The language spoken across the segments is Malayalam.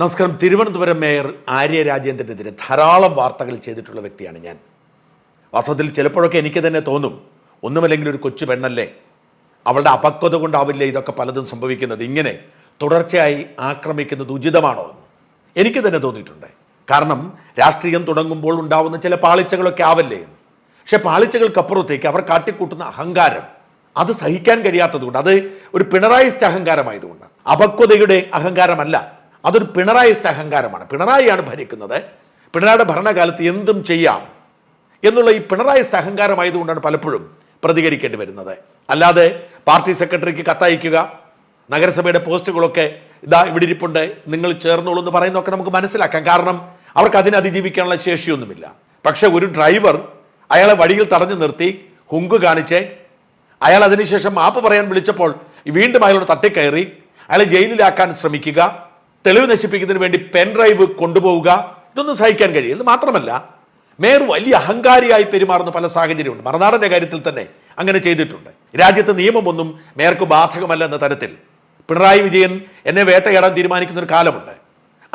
നമസ്കാരം. തിരുവനന്തപുരം മേയർ ആര്യ രാജേന്ദ്രനെതിരെ ധാരാളം വാർത്തകൾ ചെയ്തിട്ടുള്ള വ്യക്തിയാണ് ഞാൻ. വാസ്തവത്തിൽ ചിലപ്പോഴൊക്കെ എനിക്ക് തന്നെ തോന്നും ഒന്നുമല്ലെങ്കിൽ ഒരു കൊച്ചു പെണ്ണല്ലേ? അവളുടെ അപക്വത കൊണ്ടാവില്ല ഇതൊക്കെ പലതും സംഭവിക്കുന്നത്? ഇങ്ങനെ തുടർച്ചയായി ആക്രമിക്കുന്നത് ഉചിതമാണോ എന്ന് എനിക്ക് തന്നെ തോന്നിയിട്ടുണ്ട്. കാരണം രാഷ്ട്രീയം തുടങ്ങുമ്പോൾ ഉണ്ടാവുന്ന ചില പാളിച്ചകളൊക്കെ ആവല്ലേ എന്ന്. പക്ഷെ പാളിച്ചകൾക്കപ്പുറത്തേക്ക് അവർ കാട്ടിക്കൂട്ടുന്ന അഹങ്കാരം അത് സഹിക്കാൻ കഴിയാത്തതുകൊണ്ട് അത് ഒരു പിണറായിസ്റ്റ് അഹങ്കാരമായതുകൊണ്ട് അപക്വതയുടെ അഹങ്കാരമല്ല അതൊരു പിണറായിസ്റ്റ് അഹങ്കാരമാണ്. പിണറായിയാണ് ഭരിക്കുന്നത്. പിണറായിയുടെ ഭരണകാലത്ത് എന്തും ചെയ്യാം എന്നുള്ള ഈ പിണറായിസ്റ്റ് അഹങ്കാരമായതുകൊണ്ടാണ് പലപ്പോഴും പ്രതികരിക്കേണ്ടി വരുന്നത്. അല്ലാതെ പാർട്ടി സെക്രട്ടറിക്ക് കത്തയക്കുക നഗരസഭയുടെ പോസ്റ്റുകളൊക്കെ ഇതാ ഇവിടെ ഇരിപ്പുണ്ട് നിങ്ങൾ ചേർന്നോളൂ എന്ന് പറയുന്നതൊക്കെ നമുക്ക് മനസ്സിലാക്കാം. കാരണം അവർക്ക് അതിനെ അതിജീവിക്കാനുള്ള ശേഷിയൊന്നുമില്ല. പക്ഷെ ഒരു ഡ്രൈവർ അയാളെ വഴിയിൽ തടഞ്ഞു നിർത്തി ഹുങ്ക് കാണിച്ച് അയാൾ അതിനുശേഷം മാപ്പ് പറയാൻ വിളിച്ചപ്പോൾ വീണ്ടും അയാളോട് തട്ടിക്കയറി അയാളെ ജയിലിലാക്കാൻ ശ്രമിക്കുക തെളിവ് നശിപ്പിക്കുന്നതിന് വേണ്ടി പെൻ ഡ്രൈവ് കൊണ്ടുപോവുക ഇതൊന്നും സഹിക്കാൻ കഴിയും ഇത് മാത്രമല്ല മേയർ വലിയ അഹങ്കാരിയായി പെരുമാറുന്ന പല സാഹചര്യമുണ്ട്. മറനാടന്റെ കാര്യത്തിൽ തന്നെ അങ്ങനെ ചെയ്തിട്ടുണ്ട്. രാജ്യത്ത് നിയമമൊന്നും മേയർക്ക് ബാധകമല്ല എന്ന തരത്തിൽ. പിണറായി വിജയൻ എന്നെ വേട്ടയാടാൻ തീരുമാനിക്കുന്ന ഒരു കാലമുണ്ട്.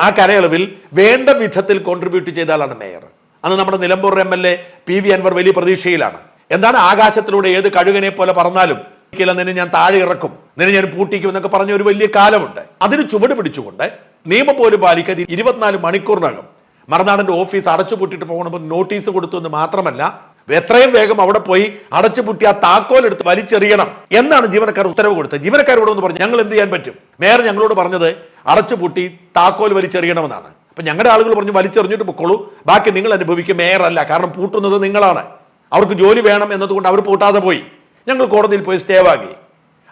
ആ കാലയളവിൽ വേണ്ട വിധത്തിൽ കോൺട്രിബ്യൂട്ട് ചെയ്ത ആളാണ് മേയർ. അന്ന് നമ്മുടെ Nilambur M L A P V Anvar വലിയ പ്രതീക്ഷയിലാണ്. എന്താണ് ആകാശത്തിലൂടെ ഏത് കഴുകനെ പോലെ പറഞ്ഞാലും ഒരിക്കലും നിന്നെ ഞാൻ താഴെ ഇറക്കും. നിന്നെ ഞാൻ പൂട്ടിക്കും എന്നൊക്കെ പറഞ്ഞ ഒരു വലിയ കാലമുണ്ട്. അതിന് ചുവട് പിടിച്ചുകൊണ്ട് നിയമം പോലും പാലിക്കാതെ ഇരുപത്തിനാല് മണിക്കൂറിനകം മറുനാടിന്റെ ഓഫീസ് അടച്ചു അടച്ചുപൂട്ടിട്ട് പോകണമെന്ന് നോട്ടീസ് കൊടുത്തു എന്ന് മാത്രമല്ല എത്രയും വേഗം അവിടെ പോയി അടച്ചു പൂട്ടി ആ താക്കോൽ എടുത്ത് വലിച്ചെറിയണം എന്നാണ് ജീവനക്കാർ ഉത്തരവ് കൊടുത്തത്. ജീവനക്കാരോട് ഒന്ന് പറഞ്ഞു ഞങ്ങൾ എന്ത് ചെയ്യാൻ പറ്റും? മേയർ ഞങ്ങളോട് പറഞ്ഞത് അടച്ചുപൂട്ടി താക്കോൽ വലിച്ചെറിയണമെന്നാണ്. അപ്പൊ ഞങ്ങളുടെ ആളുകൾ പറഞ്ഞു വലിച്ചെറിഞ്ഞിട്ട് പൊക്കോളൂ. ബാക്കി നിങ്ങൾ അനുഭവിക്കും. മേയർ അല്ല കാരണം പൂട്ടുന്നത് നിങ്ങളാണ്. അവർക്ക് ജോലി വേണം എന്നതുകൊണ്ട് അവർ പൂട്ടാതെ പോയി. ഞങ്ങൾ കോടതിയിൽ പോയി സ്റ്റേ വാങ്ങി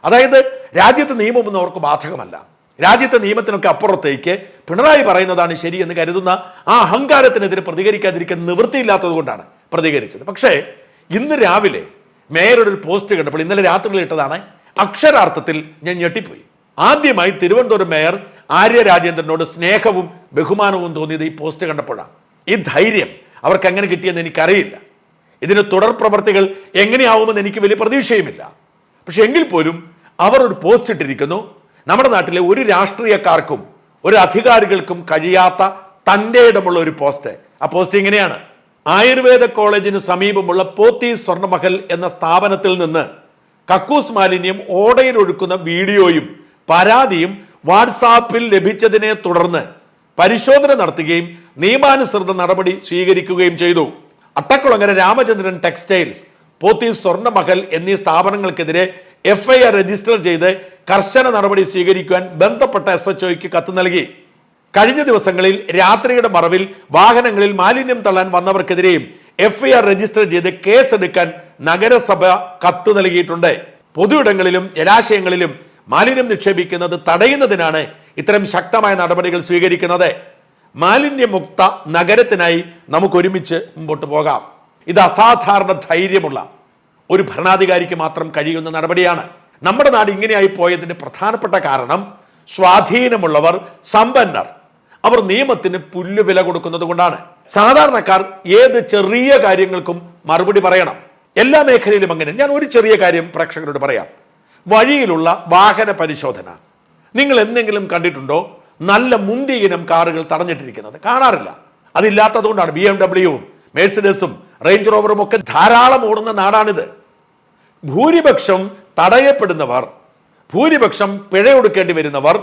അതായത് രാജ്യത്തെ നിയമമൊന്നും അവർക്ക് ബാധകമല്ല. രാജ്യത്തെ നിയമത്തിനൊക്കെ അപ്പുറത്തേക്ക് പിണറായി പറയുന്നതാണ് ശരി എന്ന് കരുതുന്ന ആ അഹങ്കാരത്തിനെതിരെ പ്രതികരിക്കാതിരിക്കാൻ നിവൃത്തിയില്ലാത്തത് കൊണ്ടാണ് പ്രതികരിച്ചത്. പക്ഷേ ഇന്ന് രാവിലെ മേയറുടെ ഒരു പോസ്റ്റ് കണ്ടപ്പോൾ ഇന്നലെ രാത്രിയിൽ ഇട്ടതാണ് അക്ഷരാർത്ഥത്തിൽ ഞാൻ ഞെട്ടിപ്പോയി. ആദ്യമായി തിരുവനന്തപുരം മേയർ ആര്യ രാജേന്ദ്രനോട് സ്നേഹവും ബഹുമാനവും തോന്നിയത് ഈ പോസ്റ്റ് കണ്ടപ്പോഴാണ്. ഈ ധൈര്യം അവർക്ക് എങ്ങനെ കിട്ടിയെന്ന് എനിക്കറിയില്ല. ഇതിന് തുടർ പ്രവർത്തികൾ എങ്ങനെയാവുമെന്ന് എനിക്ക് വലിയ പ്രതീക്ഷയുമില്ല. പക്ഷെ എങ്കിൽ പോലും അവർ ഒരു പോസ്റ്റ് ഇട്ടിരിക്കുന്നു. നമ്മുടെ നാട്ടിലെ ഒരു രാഷ്ട്രീയക്കാർക്കും ഒരു അധികാരികൾക്കും കഴിയാത്ത തന്റെ ഇടമുള്ള ഒരു പോസ്റ്റ് ആ പോസ്റ്റ് ഇങ്ങനെയാണ്. ആയുർവേദ കോളേജിന് സമീപമുള്ള പോത്തി സ്വർണമഹൽ എന്ന സ്ഥാപനത്തിൽ നിന്ന് കക്കൂസ് മാലിന്യം ഓടയിൽ ഒഴുക്കുന്ന വീഡിയോയും പരാതിയും വാട്സാപ്പിൽ ലഭിച്ചതിനെ തുടർന്ന് പരിശോധന നടത്തുകയും നിയമാനുസൃത നടപടി സ്വീകരിക്കുകയും ചെയ്തു. അട്ടക്കുളങ്ങര രാമചന്ദ്രൻ ടെക്സ്റ്റൈൽസ് പോത്തീസ് സ്വർണമഹൽ എന്നീ സ്ഥാപനങ്ങൾക്കെതിരെ എഫ് ഐ ആർ രജിസ്റ്റർ ചെയ്ത് കർശന നടപടി സ്വീകരിക്കുവാൻ ബന്ധപ്പെട്ട എസ് എച്ച് ഒക്ക് കത്ത് നൽകി. കഴിഞ്ഞ ദിവസങ്ങളിൽ രാത്രിയുടെ മറവിൽ വാഹനങ്ങളിൽ മാലിന്യം തള്ളാൻ വന്നവർക്കെതിരെയും എഫ് ഐ ആർ രജിസ്റ്റർ ചെയ്ത് കേസെടുക്കാൻ നഗരസഭ കത്ത് നൽകിയിട്ടുണ്ട്. പൊതുയിടങ്ങളിലും ജലാശയങ്ങളിലും മാലിന്യം നിക്ഷേപിക്കുന്നത് തടയുന്നതിനാണ് ഇത്തരം ശക്തമായ നടപടികൾ സ്വീകരിക്കുന്നത്. മാലിന്യമുക്ത നഗരത്തിനായി നമുക്ക് ഒരുമിച്ച് മുമ്പോട്ട് പോകാം. ഇത് അസാധാരണ ധൈര്യമുള്ള ഒരു ഭരണാധികാരിക്ക് മാത്രം കഴിയുന്ന നടപടിയാണ്. നമ്മുടെ നാട് ഇങ്ങനെയായി പോയതിന്റെ പ്രധാനപ്പെട്ട കാരണം സ്വാധീനമുള്ളവർ സമ്പന്നർ. അവർ നിയമത്തിന് പുല്ലുവില കൊടുക്കുന്നത് കൊണ്ടാണ്. സാധാരണക്കാർ ഏത് ചെറിയ കാര്യങ്ങൾക്കും മറുപടി പറയണം. എല്ലാ മേഖലയിലും അങ്ങനെ. ഞാൻ ഒരു ചെറിയ കാര്യം പ്രേക്ഷകരോട് പറയാം. വഴിയിലുള്ള വാഹന പരിശോധന. നിങ്ങൾ എന്തെങ്കിലും കണ്ടിട്ടുണ്ടോ? നല്ല മുന്തിയ ഇനം കാറുകൾ തടഞ്ഞിട്ടിരിക്കുന്നത്. കാണാറില്ല. അതില്ലാത്തതുകൊണ്ടാണ് ബി എം ഡബ്ല്യുവും മേഴ്സിഡസും റേഞ്ച് റോവറും ഒക്കെ ധാരാളം ഓടുന്ന നാടാണിത്. ഭൂരിപക്ഷം തടയപ്പെടുന്നവർ ഭൂരിപക്ഷം പിഴയൊടുക്കേണ്ടി വരുന്നവർ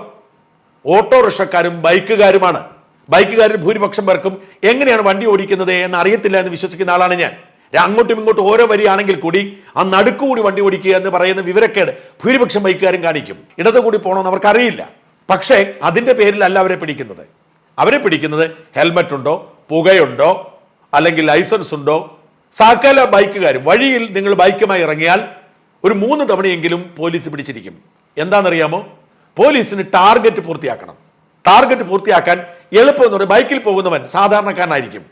ഓട്ടോറിക്ഷക്കാരും ബൈക്കുകാരുമാണ്. ബൈക്കുകാരിൽ ഭൂരിപക്ഷം പേർക്കും എങ്ങനെയാണ് വണ്ടി ഓടിക്കുന്നത് എന്ന് അറിയത്തില്ല എന്ന് വിശ്വസിക്കുന്ന ആളാണ് ഞാൻ. അങ്ങോട്ടും ഇങ്ങോട്ടും ഓരോ വരിയാണെങ്കിൽ കൂടി ആ നടുക്കുകൂടി വണ്ടി ഓടിക്കുക എന്ന് പറയുന്ന വിവരക്കേട് ഭൂരിപക്ഷം ബൈക്കുകാരും കാണിക്കും. ഇടതുകൂടി പോകണമെന്ന് അവർക്കറിയില്ല. പക്ഷേ അതിന്റെ പേരിലല്ല അവരെ പിടിക്കുന്നത്. അവരെ പിടിക്കുന്നത് ഹെൽമറ്റ് ഉണ്ടോ പുകയുണ്ടോ അല്ലെങ്കിൽ ലൈസൻസ് ഉണ്ടോ? സകല ബൈക്കുകാരും വഴിയിൽ നിങ്ങൾ ബൈക്കുമായി ഇറങ്ങിയാൽ ഒരു മൂന്ന് തവണയെങ്കിലും പോലീസ് പിടിച്ചിരിക്കും. എന്താണെന്നറിയാമോ? പോലീസിന് ടാർഗറ്റ് പൂർത്തിയാക്കണം. ടാർഗറ്റ് പൂർത്തിയാക്കാൻ എളുപ്പം എന്ന് ബൈക്കിൽ പോകുന്നവൻ സാധാരണക്കാരനായിരിക്കും.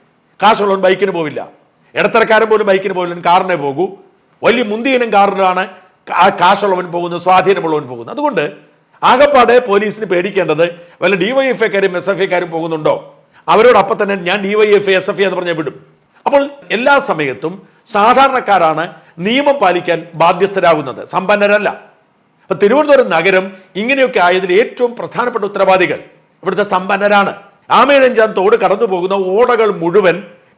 കാശുള്ളവൻ ബൈക്കിന് പോവില്ല. ഇടത്തരക്കാരൻ പോലും ബൈക്കിന് പോവില്ല കാറിനെ പോകൂ. വലിയ മുന്തിയനും കാറിലാണ് കാശുള്ളവൻ പോകുന്നത് സ്വാധീനമുള്ളവൻ പോകുന്നത്. അതുകൊണ്ട് ആകപ്പാടെ പോലീസിന് പേടിക്കേണ്ടത് വല്ല ഡിവൈഎഫ്ഐക്കാരും എസ് എഫ് ഐക്കാരും പോകുന്നുണ്ടോ? അവരോടൊപ്പം തന്നെ ഞാൻ ഡിവൈഎഫ് എസ് എഫ് ഐ എന്ന് പറഞ്ഞാൽ വിടും. അപ്പോൾ എല്ലാ സമയത്തും സാധാരണക്കാരാണ് നിയമം പാലിക്കാൻ ബാധ്യസ്ഥരാകുന്നത്. സമ്പന്നരല്ല. അപ്പൊ തിരുവനന്തപുരം നഗരം ഇങ്ങനെയൊക്കെ ആയതിൽ ഏറ്റവും പ്രധാനപ്പെട്ട ഉത്തരവാദികൾ ഇവിടുത്തെ സമ്പന്നരാണ്. ആമേഴഞ്ചാൻ തോട് കടന്നു പോകുന്ന ഓടകൾ മുഴുവൻ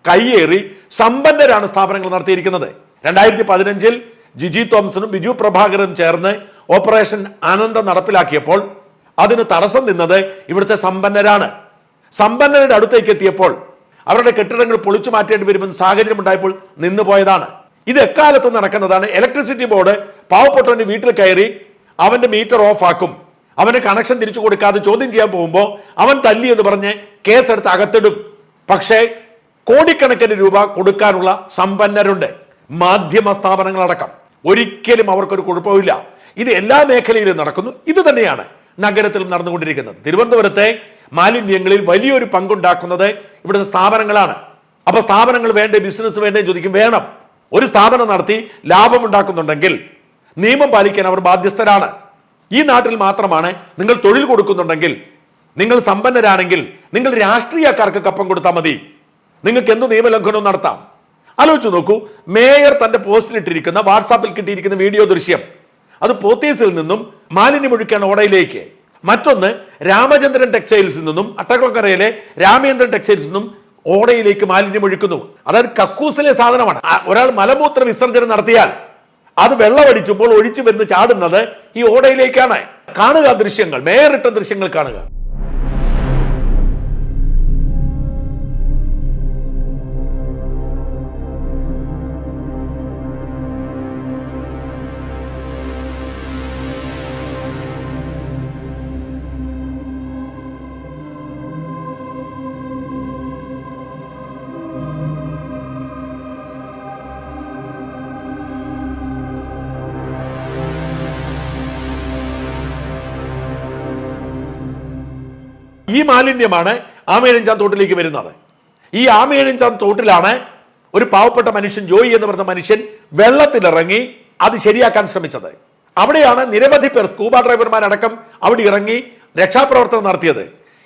കയ്യേറി സമ്പന്നരാണ് സ്ഥാപനങ്ങൾ നടത്തിയിരിക്കുന്നത്. രണ്ടായിരത്തി പതിനഞ്ചിൽ ജിജി തോംസണും ബിജു പ്രഭാകറും ചേർന്ന് ഓപ്പറേഷൻ ആനന്ദം നടപ്പിലാക്കിയപ്പോൾ അതിന് തടസ്സം നിന്നത് ഇവിടുത്തെ സമ്പന്നരാണ്. സമ്പന്നരുടെ അടുത്തേക്ക് എത്തിയപ്പോൾ അവരുടെ കെട്ടിടങ്ങൾ പൊളിച്ചു മാറ്റേണ്ടി വരുമെന്ന് സാഹചര്യം ഉണ്ടായപ്പോൾ നിന്നു പോയതാണ്. ഇത് എക്കാലത്തും നടക്കുന്നതാണ്. ഇലക്ട്രിസിറ്റി ബോർഡ് പാവപ്പെട്ടവന്റെ വീട്ടിൽ കയറി അവന്റെ മീറ്റർ ഓഫ് ആക്കും. അവന്റെ കണക്ഷൻ തിരിച്ചു കൊടുക്കാതെ ചോദ്യം ചെയ്യാൻ പോകുമ്പോൾ അവൻ തല്ലി എന്ന് പറഞ്ഞ് കേസെടുത്ത് അകത്തിടും. പക്ഷേ കോടിക്കണക്കിന് രൂപ കൊടുക്കാനുള്ള സമ്പന്നരുണ്ട്. മാധ്യമ സ്ഥാപനങ്ങളടക്കം. ഒരിക്കലും അവർക്കൊരു കുഴപ്പമില്ല ഇത് എല്ലാ മേഖലയിലും നടക്കുന്നു. ഇത് തന്നെയാണ് നഗരത്തിലും നടന്നുകൊണ്ടിരിക്കുന്നത്. തിരുവനന്തപുരത്തെ മാലിന്യങ്ങളിൽ വലിയൊരു പങ്കുണ്ടാക്കുന്നത് ഇവിടുത്തെ സ്ഥാപനങ്ങളാണ്. അപ്പോൾ സ്ഥാപനങ്ങൾ വേണ്ടേ ബിസിനസ് വേണ്ടേ ചോദിക്കും വേണം. ഒരു സ്ഥാപനം നടത്തി ലാഭം ഉണ്ടാക്കുന്നുണ്ടെങ്കിൽ നിയമം പാലിക്കാൻ അവർ ബാധ്യസ്ഥരാണ്. ഈ നാട്ടിൽ മാത്രമാണ് നിങ്ങൾ തൊഴിൽ കൊടുക്കുന്നുണ്ടെങ്കിൽ നിങ്ങൾ സമ്പന്നരാണെങ്കിൽ നിങ്ങൾ രാഷ്ട്രീയക്കാർക്ക് കപ്പം കൊടുത്താൽ മതി. നിങ്ങൾക്ക് എന്ത് നിയമലംഘനവും നടത്താം. ആലോചിച്ച് നോക്കൂ മേയർ തന്റെ പോസ്റ്റിലിട്ടിരിക്കുന്ന വാട്സാപ്പിൽ കിട്ടിയിരിക്കുന്ന വീഡിയോ ദൃശ്യം അത് പോത്തീസിൽ നിന്നും മാലിന്യമൊഴുക്കാണ് ഓടയിലേക്ക്. മറ്റൊന്ന് രാമചന്ദ്രൻ ടെക്സ്റ്റൈൽസിൽ നിന്നും അട്ടക്കുളക്കരയിലെ രാമചന്ദ്രൻ ടെക്സ്റ്റൈൽസിൽ നിന്നും ഓടയിലേക്ക് മാലിന്യം ഒഴുക്കുന്നു. അതായത് കക്കൂസിലെ സാധനമാണ്. ഒരാൾ മലമൂത്ര വിസർജനം നടത്തിയാൽ അത് വെള്ളമടിച്ചുമ്പോൾ ഒഴിച്ചു വരുന്ന ചാടുന്നത് ഈ ഓടയിലേക്കാണ്. കാണുക ദൃശ്യങ്ങൾ മേറിട്ട ദൃശ്യങ്ങൾ കാണുക. ഈ മാലിന്യമാണ് ആമേഴഞ്ചാം തോട്ടിലേക്ക് വരുന്നത്. ഈ ആമേഴഞ്ചാം തോട്ടിലാണ് ഒരു പാവപ്പെട്ട മനുഷ്യൻ ജോയി എന്ന് പറഞ്ഞ മനുഷ്യൻ വെള്ളത്തിലിറങ്ങി അത് ശരിയാക്കാൻ ശ്രമിച്ചത്. അവിടെയാണ് നിരവധി പേർ സ്കൂബ ഡ്രൈവർമാരടക്കം അവിടെ ഇറങ്ങി രക്ഷാപ്രവർത്തനം നടത്തിയത്.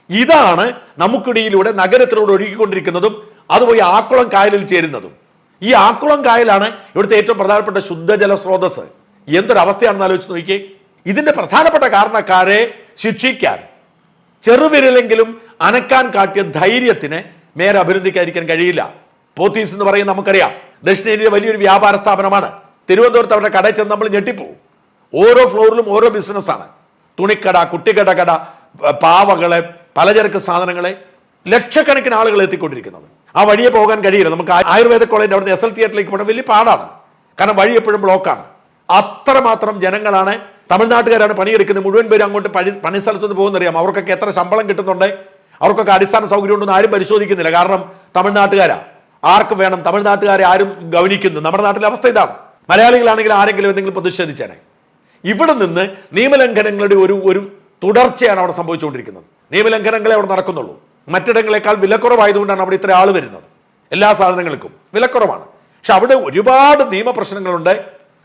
ഇതാണ് നമുക്കിടയിലൂടെ നഗരത്തിലൂടെ ഒഴുകിക്കൊണ്ടിരിക്കുന്നതും അതുപോലെ പോയി ആക്കുളം കായലിൽ ചേരുന്നതും. ഈ ആക്കുളം കായലാണ് ഇവിടുത്തെ ഏറ്റവും പ്രധാനപ്പെട്ട ശുദ്ധജല സ്രോതസ് എന്തൊരവസ്ഥയാണെന്ന് ആലോചിച്ച് നോക്കിയേ. ഇതിന്റെ പ്രധാനപ്പെട്ട കാരണക്കാരെ ശിക്ഷിക്കാൻ ചെറുവിരലെങ്കിലും അനക്കാൻ കാട്ടിയ ധൈര്യത്തിന് മേരെ അഭിനന്ദിക്കാതിരിക്കാൻ കഴിയില്ല. പോത്തീസ് എന്ന് പറയുന്നത് നമുക്കറിയാം. ദക്ഷിണേന്ത്യയിലെ വലിയൊരു വ്യാപാര സ്ഥാപനമാണ്. തിരുവനന്തപുരത്ത് അവരുടെ കടയിൽ ചെന്ന് നമ്മൾ ഞെട്ടിപ്പോവും. ഓരോ ഫ്ലോറിലും ഓരോ ബിസിനസ്സാണ്. തുണിക്കട കുട്ടിക്കട കട പാവകളെ പലചരക്ക് സാധനങ്ങളെ ലക്ഷക്കണക്കിന് ആളുകൾ എത്തിക്കൊണ്ടിരിക്കുന്നത്. ആ വഴിയെ പോകാൻ കഴിയില്ല. നമുക്ക് ആയുർവേദ കോളേജിന്റെ അവിടുന്ന് എസ് എൽ തിയേറ്ററിലേക്ക് പോകണം. വലിയ പാടാണ്. കാരണം വഴി എപ്പോഴും ബ്ലോക്കാണ് അത്രമാത്രം ജനങ്ങളാണ് തമിഴ്നാട്ടുകാരാണ് പണിയെടുക്കുന്നത്. മുഴുവൻ പേര് അങ്ങോട്ട് പണി പണിസ്ഥലത്തുനിന്ന് പോകുന്നറിയാം അവർക്കൊക്കെ എത്ര ശമ്പളം കിട്ടുന്നുണ്ട്? അവർക്കൊക്കെ അടിസ്ഥാന സൗകര്യം ഉണ്ടെന്ന് ആരും പരിശോധിക്കുന്നില്ല. കാരണം തമിഴ്നാട്ടുകാരാ. ആർക്ക് വേണം? തമിഴ്നാട്ടുകാരെ ആരും ഗവനിക്കുന്നു നമ്മുടെ നാട്ടിലെ അവസ്ഥ ഇതാണ്. മലയാളികളാണെങ്കിൽ ആരെങ്കിലും എന്തെങ്കിലും പ്രതിഷേധിച്ചേനെ ഇവിടെ നിന്ന് നിയമലംഘനങ്ങളുടെ ഒരു ഒരു തുടർച്ചയാണ് അവിടെ സംഭവിച്ചുകൊണ്ടിരിക്കുന്നത്. നിയമലംഘനങ്ങളെ അവിടെ നടക്കുന്നുള്ളൂ. മറ്റിടങ്ങളെക്കാൾ വിലക്കുറവായതുകൊണ്ടാണ് അവിടെ ഇത്ര ആൾ വരുന്നത്. എല്ലാ സാധനങ്ങൾക്കും വിലക്കുറവാണ്. പക്ഷെ അവിടെ ഒരുപാട് നിയമപ്രശ്നങ്ങളുണ്ട്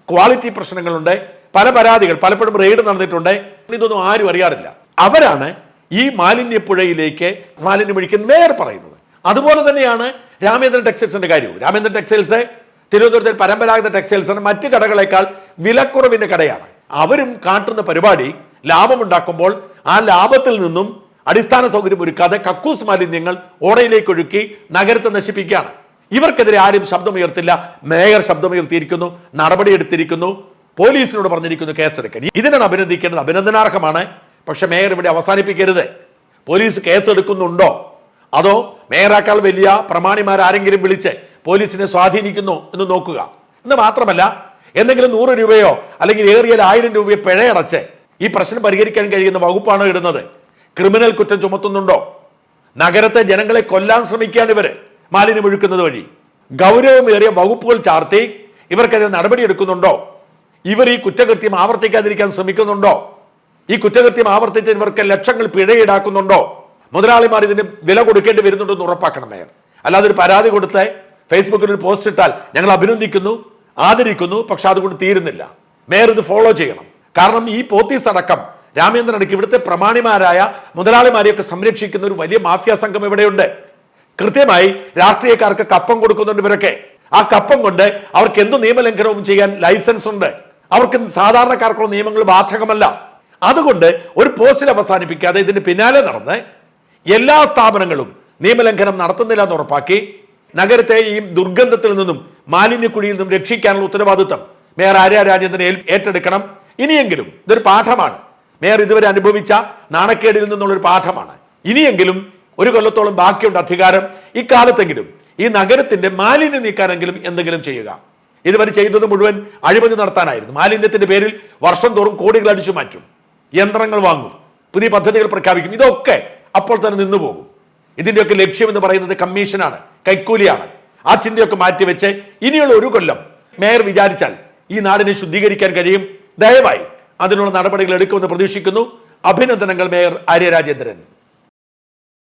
ക്വാളിറ്റി പ്രശ്നങ്ങളുണ്ട് പല പരാതികൾ പലപ്പോഴും റെയ്ഡ് നടന്നിട്ടുണ്ട്. ഇതൊന്നും ആരും അറിയാറില്ല. അവരാണ് ഈ മാലിന്യപ്പുഴയിലേക്ക് മാലിന്യം ഒഴിക്കുന്ന മേയർ പറയുന്നത്. അതുപോലെ തന്നെയാണ് രാമേന്ദ്രൻ ടെക്സ്റ്റൈൽസിന്റെ കാര്യവും. രാമേന്ദ്രൻ ടെക്സ്റ്റൈൽസ് തിരുവനന്തപുരത്തെ പരമ്പരാഗത ടെക്സ്റ്റൈൽസ് ആണ് മറ്റ് കടകളെക്കാൾ വിലക്കുറവിന്റെ കടയാണ്. അവരും കാട്ടുന്ന പരിപാടി ലാഭമുണ്ടാക്കുമ്പോൾ ആ ലാഭത്തിൽ നിന്നും അടിസ്ഥാന സൗകര്യം ഒരുക്കാതെ കക്കൂസ് മാലിന്യങ്ങൾ ഓടയിലേക്ക് ഒഴുക്കി നഗരത്തെ നശിപ്പിക്കുകയാണ്. ഇവർക്കെതിരെ ആരും ശബ്ദമുയർത്തില്ല. മേയർ ശബ്ദമുയർത്തിയിരിക്കുന്നു. നടപടിയെടുത്തിരിക്കുന്നു പോലീസിനോട് പറഞ്ഞിരിക്കുന്നു കേസെടുക്കാൻ. ഇതിനാണ് അഭിനന്ദിക്കേണ്ടത്. അഭിനന്ദനാർഹമാണ്. പക്ഷേ മേയർ ഇവിടെ അവസാനിപ്പിക്കരുത്. പോലീസ് കേസെടുക്കുന്നുണ്ടോ? അതോ മേയറാക്കാൾ വലിയ പ്രമാണിമാർ ആരെങ്കിലും വിളിച്ച് പോലീസിനെ സ്വാധീനിക്കുന്നു എന്ന് നോക്കുക. എന്ന് മാത്രമല്ല എന്തെങ്കിലും നൂറ് രൂപയോ അല്ലെങ്കിൽ ഏറിയാൽ ആയിരം രൂപയോ പിഴയടച്ച് ഈ പ്രശ്നം പരിഹരിക്കാൻ കഴിയുന്ന വകുപ്പാണോ ഇടുന്നത്? ക്രിമിനൽ കുറ്റം ചുമത്തുന്നുണ്ടോ? നഗരത്തെ ജനങ്ങളെ കൊല്ലാൻ ശ്രമിക്കുകയാണ് ഇവർ മാലിന്യം ഒഴുക്കുന്നത് വഴി. ഗൗരവമേറിയ വകുപ്പുകൾ ചാർത്തി ഇവർക്കെതിരെ നടപടിയെടുക്കുന്നുണ്ടോ? ഇവർ ഈ കുറ്റകൃത്യം ആവർത്തിക്കാതിരിക്കാൻ ശ്രമിക്കുന്നുണ്ടോ? ഈ കുറ്റകൃത്യം ആവർത്തിച്ച് ഇവർക്ക് ലക്ഷങ്ങൾ പിഴ ഈടാക്കുന്നുണ്ടോ മുതലാളിമാർ ഇതിന് വില കൊടുക്കേണ്ടി വരുന്നുണ്ടെന്ന് ഉറപ്പാക്കണം മേയർ. അല്ലാതെ ഒരു പരാതി കൊടുത്ത് ഫേസ്ബുക്കിൽ ഒരു പോസ്റ്റ് ഇട്ടാൽ ഞങ്ങൾ അഭിനന്ദിക്കുന്നു ആദരിക്കുന്നു പക്ഷെ അതുകൊണ്ട് തീരുന്നില്ല. മേയർ ഇത് ഫോളോ ചെയ്യണം. കാരണം ഈ പോത്തീസ് അടക്കം രാമേന്ദ്രൻ അടക്കം ഇവിടുത്തെ പ്രമാണിമാരായ മുതലാളിമാരെയൊക്കെ സംരക്ഷിക്കുന്ന ഒരു വലിയ മാഫിയ സംഘം ഇവിടെയുണ്ട്. കൃത്യമായി രാഷ്ട്രീയക്കാർക്ക് കപ്പം കൊടുക്കുന്നുണ്ട് ഇവരൊക്കെ. ആ കപ്പം കൊണ്ട് അവർക്ക് എന്ത് നിയമലംഘനവും ചെയ്യാൻ ലൈസൻസ് ഉണ്ട്. അവർക്ക് സാധാരണക്കാർക്കുള്ള നിയമങ്ങൾ ബാധകമല്ല. അതുകൊണ്ട് ഒരു പോസ്റ്റിൽ അവസാനിപ്പിക്കാതെ ഇതിന് പിന്നാലെ നടന്ന് എല്ലാ സ്ഥാപനങ്ങളും നിയമലംഘനം നടത്തുന്നില്ല എന്ന് ഉറപ്പാക്കി നഗരത്തെ ഈ ദുർഗന്ധത്തിൽ നിന്നും മാലിന്യക്കുഴിയിൽ നിന്നും രക്ഷിക്കാനുള്ള ഉത്തരവാദിത്തം മേയർ ആര്യ രാജേന്ദ്രൻ ഏറ്റെടുക്കണം. ഇനിയെങ്കിലും ഇതൊരു പാഠമാണ്. മേയർ ഇതുവരെ അനുഭവിച്ച നാണക്കേടിൽ നിന്നുള്ള ഒരു പാഠമാണ്. ഇനിയെങ്കിലും ഒരു കൊല്ലത്തോളം ബാക്കിയുണ്ട് അധികാരം. ഇക്കാലത്തെങ്കിലും ഈ നഗരത്തിന്റെ മാലിന്യം നീക്കാനെങ്കിലും എന്തെങ്കിലും ചെയ്യുക. ഇതുവരെ ചെയ്തത് മുഴുവൻ അഴിമതി നടത്താനായിരുന്നു. മാലിന്യത്തിന്റെ പേരിൽ വർഷം തോറും കോടികൾ അടിച്ചു മാറ്റും. യന്ത്രങ്ങൾ വാങ്ങും. പുതിയ പദ്ധതികൾ പ്രഖ്യാപിക്കും. ഇതൊക്കെ അപ്പോൾ തന്നെ നിന്നു പോകും. ഇതിന്റെയൊക്കെ ലക്ഷ്യം എന്ന് പറയുന്നത് കമ്മീഷനാണ് കൈക്കൂലിയാണ്. ആ ചിന്തയൊക്കെ മാറ്റിവെച്ച് ഇനിയുള്ള ഒരു കൊല്ലം മേയർ വിചാരിച്ചാൽ ഈ നാടിനെ ശുദ്ധീകരിക്കാൻ കഴിയും. ദയവായി അതിനുള്ള നടപടികൾ എടുക്കുമെന്ന് പ്രതീക്ഷിക്കുന്നു. അഭിനന്ദനങ്ങൾ മേയർ ആര്യ രാജേന്ദ്രൻ.